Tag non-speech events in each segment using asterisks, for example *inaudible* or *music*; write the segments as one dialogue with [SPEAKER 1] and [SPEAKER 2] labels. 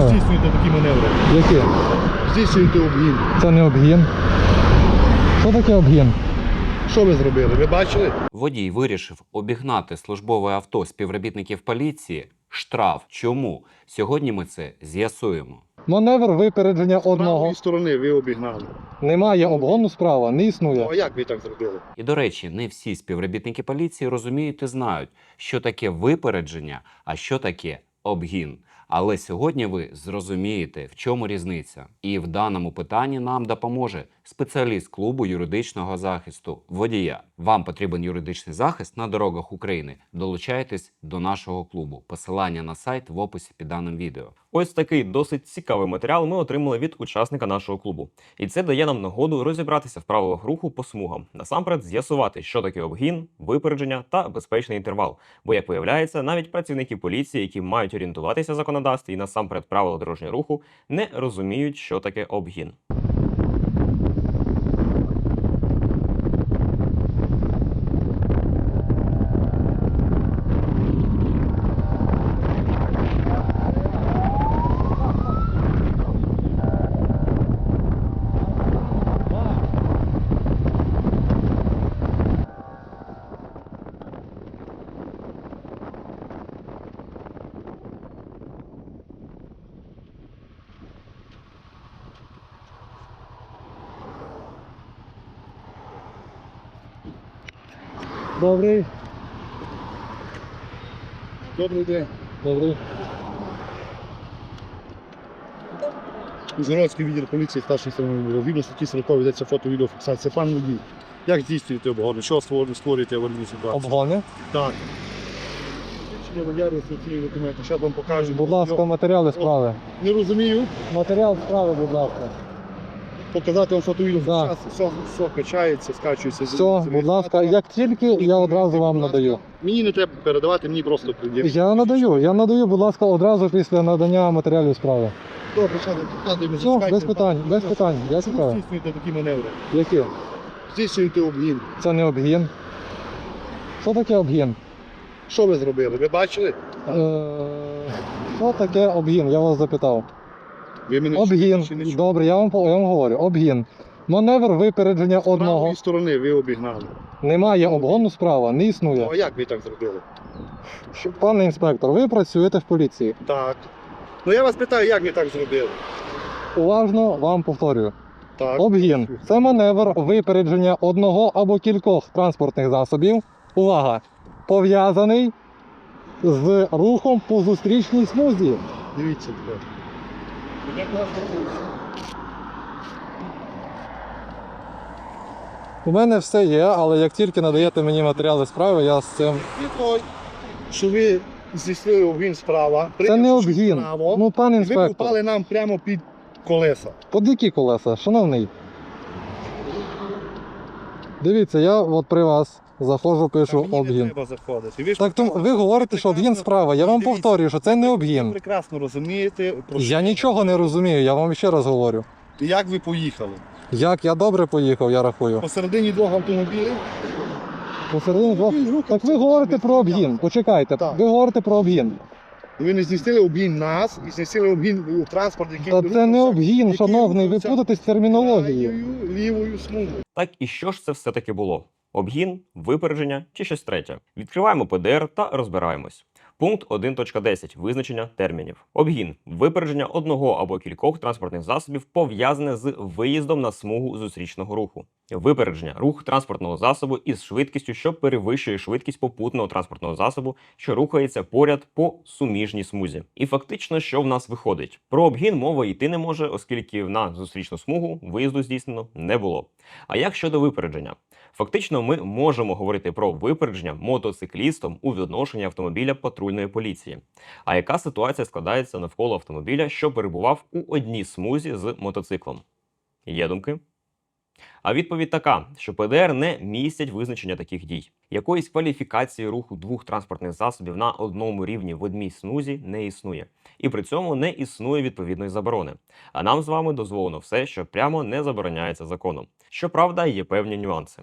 [SPEAKER 1] що?
[SPEAKER 2] здійснюєте такі маневри?
[SPEAKER 1] Які?
[SPEAKER 2] Здійснюєте обгін.
[SPEAKER 1] Це не обгін. Що таке обгін?
[SPEAKER 2] Що ви зробили? Ви бачили?
[SPEAKER 3] Водій вирішив обігнати службове авто співробітників поліції. Штраф. Чому? Сьогодні ми це з'ясуємо.
[SPEAKER 1] Маневр випередження
[SPEAKER 2] З правої
[SPEAKER 1] одного.
[SPEAKER 2] сторони ви обігнали.
[SPEAKER 1] Немає обгону справа, не
[SPEAKER 2] Ну,
[SPEAKER 1] існує.
[SPEAKER 2] а як ви так зробили?
[SPEAKER 3] І до речі, не всі співробітники поліції розуміють і знають, що таке випередження, а що таке обгін. Але сьогодні ви зрозумієте, в чому різниця. І в даному питанні нам допоможе спеціаліст клубу юридичного захисту водія. Вам потрібен юридичний захист на дорогах України. Долучайтесь до нашого клубу. Посилання на сайт в описі під даним відео.
[SPEAKER 4] Ось такий досить цікавий матеріал ми отримали від учасника нашого клубу. І це дає нам нагоду розібратися в правилах руху по смугам. Насамперед з'ясувати, що таке обгін, випередження та безпечний інтервал. Бо, як виявляється, навіть працівники поліції, які мають орієнтуватися законодавстві і насамперед правила дорожнього руху, не розуміють, що таке обгін.
[SPEAKER 1] Добрий.
[SPEAKER 2] Добрий день.
[SPEAKER 1] Добрий.
[SPEAKER 2] Ужгородський відділ поліції старший стрілковий Згідно статті 40 ведеться фото-відеофіксація. Пан водій, як здійснюєте обгони? Що створюєте, аварійну ситуацію?
[SPEAKER 1] Обгони.
[SPEAKER 2] Так. Свідчення водія, реєстраційні документи. Зараз вам покажу.
[SPEAKER 1] Будь ласка, матеріали справи.
[SPEAKER 2] Не розумію.
[SPEAKER 1] Матеріал справи, будь ласка.
[SPEAKER 2] Показати вам фото-відео
[SPEAKER 1] Да.
[SPEAKER 2] все, все качається, скачується.
[SPEAKER 1] Все, будь ласка, як тільки я одразу вам надаю.
[SPEAKER 2] Мені не треба передавати, мені просто придіти.
[SPEAKER 1] Я надаю, я надаю, будь ласка, одразу після надання матеріалів справи.
[SPEAKER 2] Добре, ви
[SPEAKER 1] Все, без питань, без питань. Я
[SPEAKER 2] Чому
[SPEAKER 1] чекаю.
[SPEAKER 2] здійснюєте такі маневри?
[SPEAKER 1] Які?
[SPEAKER 2] Здійснюєте обгін.
[SPEAKER 1] Це не обгін. Що таке обгін?
[SPEAKER 2] Що ви зробили? Ви бачили?
[SPEAKER 1] Е, Що таке обгін? Я вас запитав.
[SPEAKER 2] Ви мене
[SPEAKER 1] Обгін.
[SPEAKER 2] чи не чули?
[SPEAKER 1] Добре, я вам, по- я вам говорю. Обгін. Маневр випередження
[SPEAKER 2] З
[SPEAKER 1] одного.
[SPEAKER 2] правої сторони ви обігнали.
[SPEAKER 1] Немає обгону справа, не
[SPEAKER 2] Ну,
[SPEAKER 1] існує.
[SPEAKER 2] а як ви так зробили?
[SPEAKER 1] Пане інспектор, ви працюєте в поліції.
[SPEAKER 2] Так. Ну я вас питаю, як ви так зробили?
[SPEAKER 1] Уважно вам повторюю.
[SPEAKER 2] Так.
[SPEAKER 1] Обгін це маневр випередження одного або кількох транспортних засобів. Увага! Пов'язаний з рухом по зустрічній смузі.
[SPEAKER 2] Дивіться тепер.
[SPEAKER 1] У мене все є, але як тільки надаєте мені матеріали справи, я з цим.
[SPEAKER 2] Що ви здійснили обгін справа.
[SPEAKER 1] Це не обгін.
[SPEAKER 2] Право,
[SPEAKER 1] Ну, пан
[SPEAKER 2] і ви
[SPEAKER 1] інспектор,
[SPEAKER 2] попали нам прямо під колеса.
[SPEAKER 1] під які колеса, шановний. Дивіться, я от при вас заходжу, пишу
[SPEAKER 2] мені не
[SPEAKER 1] обгін.
[SPEAKER 2] треба заходити. Ви ж
[SPEAKER 1] Так то ви говорите, що обгін справа. Я вам
[SPEAKER 2] Дивіться,
[SPEAKER 1] повторюю, що це не
[SPEAKER 2] Ви
[SPEAKER 1] обгін.
[SPEAKER 2] прекрасно розумієте, про що
[SPEAKER 1] Я нічого не розумію, я вам ще раз говорю.
[SPEAKER 2] Як ви поїхали?
[SPEAKER 1] Як я добре поїхав, я рахую.
[SPEAKER 2] Посередині двох автомобілів.
[SPEAKER 1] Посередині двох. Так ви говорите про обгін. Почекайте,
[SPEAKER 2] Так.
[SPEAKER 1] ви говорите про обгін.
[SPEAKER 2] Ви не здійснили обгін нас і здійснили обгін у транспорт, який
[SPEAKER 1] Та це не обгін,
[SPEAKER 2] який
[SPEAKER 1] шановний, ви
[SPEAKER 2] рухався
[SPEAKER 1] путаєтесь в термінології.
[SPEAKER 2] лівою смугою.
[SPEAKER 4] Так і що ж це все-таки було? Обгін, випередження чи щось третє? Відкриваємо ПДР та розбираємось. Пункт 1.10. Визначення термінів. Обгін випередження одного або кількох транспортних засобів пов'язане з виїздом на смугу зустрічного руху. Випередження рух транспортного засобу із швидкістю, що перевищує швидкість попутного транспортного засобу, що рухається поряд по суміжній смузі. І фактично, що в нас виходить? Про обгін мова йти не може, оскільки на зустрічну смугу виїзду здійснено не було. А як щодо випередження? Фактично, ми можемо говорити про випередження мотоциклістом у відношенні автомобіля патрульної поліції. А яка ситуація складається навколо автомобіля, що перебував у одній смузі з мотоциклом? Є думки? А відповідь така, що ПДР не містять визначення таких дій. Якоїсь кваліфікації руху двох транспортних засобів на одному рівні в одній смузі не існує, і при цьому не існує відповідної заборони. А нам з вами дозволено все, що прямо не забороняється законом. Щоправда, є певні нюанси.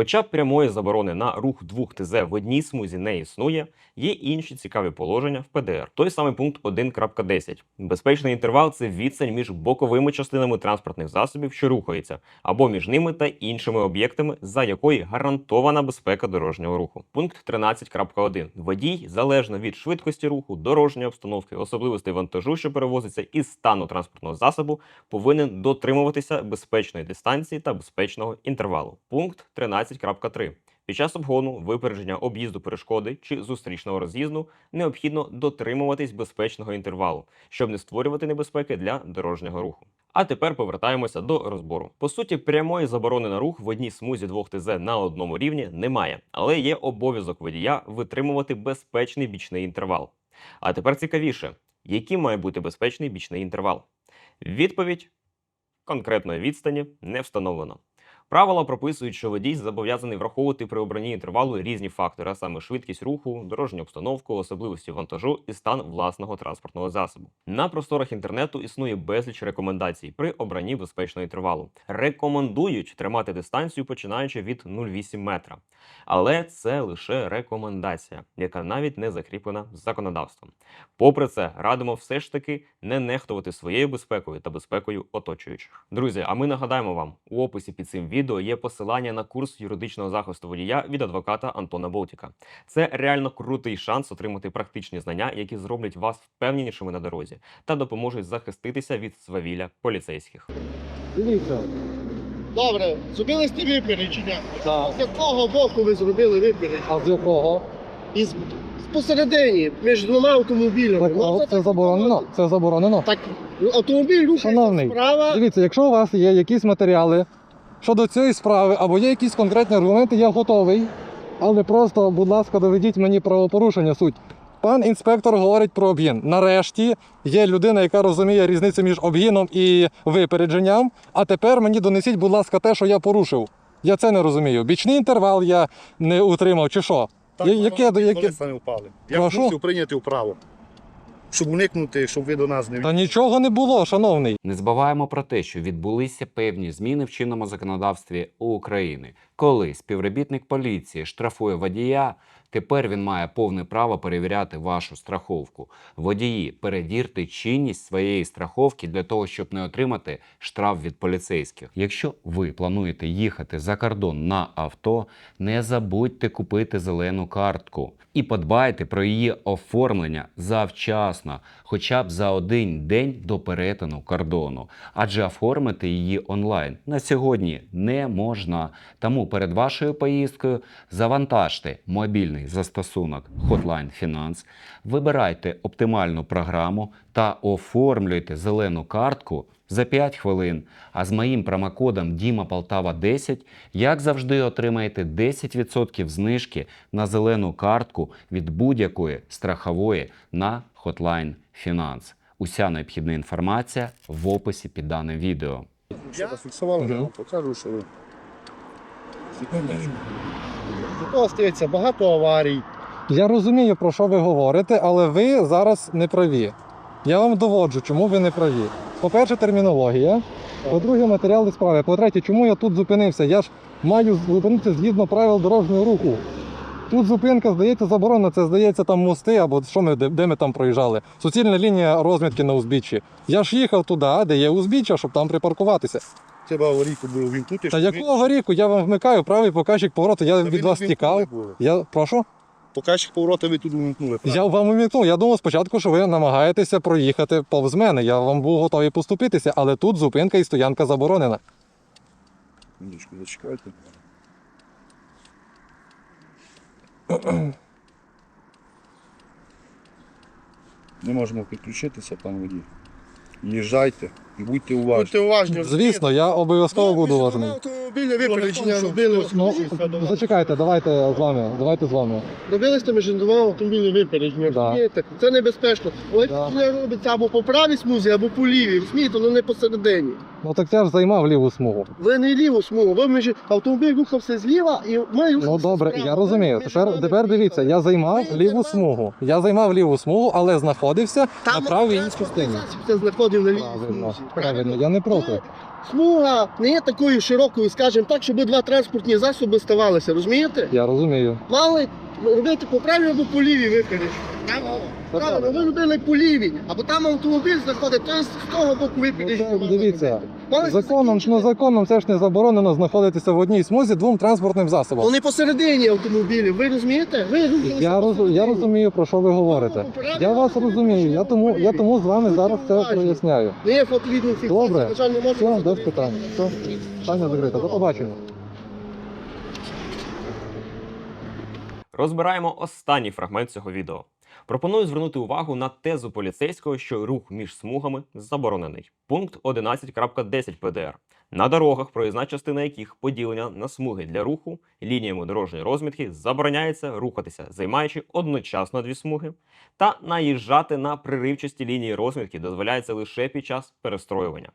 [SPEAKER 4] Хоча прямої заборони на рух двох ТЗ в одній смузі не існує, є інші цікаві положення в ПДР. Той самий пункт 1.10. Безпечний інтервал це відстань між боковими частинами транспортних засобів, що рухаються, або між ними та іншими об'єктами, за якої гарантована безпека дорожнього руху. Пункт 13.1. Водій, залежно від швидкості руху, дорожньої обстановки, особливостей вантажу, що перевозиться, і стану транспортного засобу, повинен дотримуватися безпечної дистанції та безпечного інтервалу. Пункт 13.3. Під час обгону, випередження об'їзду перешкоди чи зустрічного роз'їзду необхідно дотримуватись безпечного інтервалу, щоб не створювати небезпеки для дорожнього руху. А тепер повертаємося до розбору. По суті, прямої заборони на рух в одній смузі двох ТЗ на одному рівні немає, але є обов'язок водія витримувати безпечний бічний інтервал. А тепер цікавіше, яким має бути безпечний бічний інтервал? Відповідь конкретної відстані не встановлено. Правила прописують, що водій зобов'язаний враховувати при обранні інтервалу різні фактори, а саме швидкість руху, дорожню обстановку, особливості вантажу і стан власного транспортного засобу. На просторах інтернету існує безліч рекомендацій при обранні безпечного інтервалу. Рекомендують тримати дистанцію, починаючи від 0,8 метра. Але це лише рекомендація, яка навіть не закріплена законодавством. Попри це, радимо все ж таки не нехтувати своєю безпекою та безпекою оточуючих. Друзі, а ми нагадаємо вам, у описі під цим відео є посилання на курс юридичного захисту водія від адвоката Антона Болтіка. Це реально крутий шанс отримати практичні знання, які зроблять вас впевненішими на дорозі та допоможуть захиститися від свавілля поліцейських.
[SPEAKER 1] Дивіться.
[SPEAKER 2] Добре, зробили сте випередження.
[SPEAKER 1] Так.
[SPEAKER 2] З якого боку ви зробили випередження?
[SPEAKER 1] А з якого?
[SPEAKER 2] Із посередині, між двома автомобілями.
[SPEAKER 1] Так, о, це заборонено. Це заборонено.
[SPEAKER 2] Так, ну, автомобіль рухається
[SPEAKER 1] Шановний,
[SPEAKER 2] справа.
[SPEAKER 1] Дивіться, якщо у вас є якісь матеріали щодо цієї справи або є якісь конкретні аргументи, я готовий. Але просто, будь ласка, доведіть мені правопорушення суть. Пан інспектор говорить про обгін. Нарешті є людина, яка розуміє різницю між обгіном і випередженням. А тепер мені донесіть, будь ласка, те, що я порушив. Я це не розумію. Бічний інтервал я не утримав, чи що?
[SPEAKER 2] Так,
[SPEAKER 1] Я-
[SPEAKER 2] воно
[SPEAKER 1] яке- яке-
[SPEAKER 2] колеса не впали. Я
[SPEAKER 1] Прошу?
[SPEAKER 2] мусив прийняти вправо. Щоб уникнути, щоб ви до нас не
[SPEAKER 1] Та нічого не було, шановний.
[SPEAKER 3] Не забуваємо про те, що відбулися певні зміни в чинному законодавстві України. Коли співробітник поліції штрафує водія, тепер він має повне право перевіряти вашу страховку. Водії, перевірте чинність своєї страховки для того, щоб не отримати штраф від поліцейських. Якщо ви плануєте їхати за кордон на авто, не забудьте купити зелену картку і подбайте про її оформлення завчасно, хоча б за один день до перетину кордону, адже оформити її онлайн на сьогодні не можна. Тому перед вашою поїздкою завантажте мобільний застосунок Hotline Finance, вибирайте оптимальну програму та оформлюйте зелену картку за 5 хвилин. А з моїм промокодом Діма Полтава 10, як завжди, отримаєте 10% знижки на зелену картку від будь-якої страхової на Hotline Finance. Уся необхідна інформація в описі під даним відео.
[SPEAKER 2] Я зафіксував, я вам покажу, що ви. Стається багато аварій.
[SPEAKER 1] Я розумію, про що ви говорите, але ви зараз не праві. Я вам доводжу, чому ви не праві. По-перше, термінологія. По-друге, матеріали справи. По-третє, чому я тут зупинився? Я ж маю зупинитися згідно правил дорожнього руху. Тут зупинка, здається, заборонена, це здається там мости, або що ми, де, де ми там проїжджали. Суцільна лінія розмітки на узбіччі. Я ж їхав туди, де є узбіччя, щоб там припаркуватися.
[SPEAKER 2] Треба аварійку було вімкнути.
[SPEAKER 1] Та яку аварійку? Я вам вмикаю правий показчик повороту, я від вас тікав. Я прошу?
[SPEAKER 2] Показчик поворота ви тут вимкнули.
[SPEAKER 1] Я вам умікнув. Я думав спочатку, що ви намагаєтеся проїхати повз мене. Я вам був готовий поступитися, але тут зупинка і стоянка заборонена.
[SPEAKER 2] Секундочку, зачекайте. *clears throat* Не можемо підключитися, пан водій. Їжджайте і будьте уважні. Будьте уважні.
[SPEAKER 1] Звісно, я обов'язково буду уважний.
[SPEAKER 2] Автомобілі випередження робили.
[SPEAKER 1] Ну, зачекайте, давайте з вами. Давайте з вами.
[SPEAKER 2] Робили сте між двома автомобілі випередження.
[SPEAKER 1] Да.
[SPEAKER 2] розумієте? Це небезпечно. Ось
[SPEAKER 1] Да.
[SPEAKER 2] це робиться або по правій смузі, або по лівій. Розумієте, але не посередині.
[SPEAKER 1] Ну так я ж займав ліву смугу.
[SPEAKER 2] Ви не ліву смугу, ви між автомобіль рухався зліва і ми
[SPEAKER 1] Ну добре, я розумію. Тепер, тепер дивіться, я займав ліву смугу. Я займав ліву смугу, але знаходився на правій частині.
[SPEAKER 2] Це знаходив на лівій
[SPEAKER 1] Правильно,
[SPEAKER 2] смузі.
[SPEAKER 1] правильно, я не проти.
[SPEAKER 5] Смуга не є такою широкою, скажімо так, щоб два транспортні засоби ставалися, розумієте?
[SPEAKER 1] Я розумію.
[SPEAKER 5] Мали робити по правій або по лівій випередження. Правильно, ви робили по лівій, або там автомобіль знаходить, то з того боку
[SPEAKER 1] Ну,
[SPEAKER 5] випередження.
[SPEAKER 1] це, дивіться, законом, ну, законом це ж не заборонено знаходитися в одній смузі двом транспортним засобам.
[SPEAKER 5] Вони посередині автомобілів, ви розумієте? Ви
[SPEAKER 1] Я, роз, я розумію, про що ви говорите. Я вас розумію, я тому, я тому з вами зараз це проясняю. Добре. Все, без питань. Все, питання закрите. До побачення.
[SPEAKER 4] Розбираємо останній фрагмент цього відео. Пропоную звернути увагу на тезу поліцейського, що рух між смугами заборонений. Пункт 11.10 ПДР. На дорогах, проїзна частина яких поділення на смуги для руху лініями дорожньої розмітки забороняється рухатися, займаючи одночасно дві смуги, та наїжджати на приривчасті лінії розмітки дозволяється лише під час перестроювання.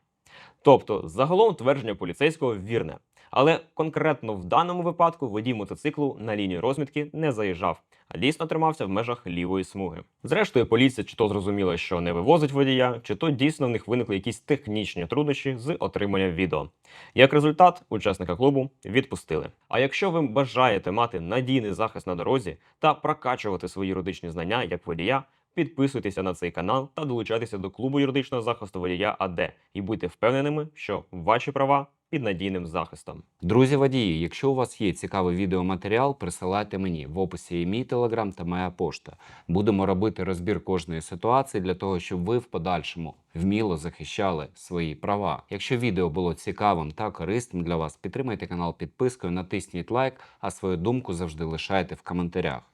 [SPEAKER 4] Тобто, загалом твердження поліцейського вірне, але конкретно в даному випадку водій мотоциклу на лінію розмітки не заїжджав, а дійсно тримався в межах лівої смуги. Зрештою, поліція чи то зрозуміла, що не вивозить водія, чи то дійсно в них виникли якісь технічні труднощі з отриманням відео. Як результат, учасника клубу відпустили. А якщо ви бажаєте мати надійний захист на дорозі та прокачувати свої юридичні знання як водія, підписуйтеся на цей канал та долучайтеся до клубу юридичного захисту водія АД і будьте впевненими, що ваші права під надійним захистом.
[SPEAKER 3] Друзі водії, якщо у вас є цікавий відеоматеріал, присилайте мені в описі є мій телеграм та моя пошта. Будемо робити розбір кожної ситуації для того, щоб ви в подальшому вміло захищали свої права. Якщо відео було цікавим та корисним для вас, підтримайте канал підпискою, натисніть лайк, а свою думку завжди лишайте в коментарях.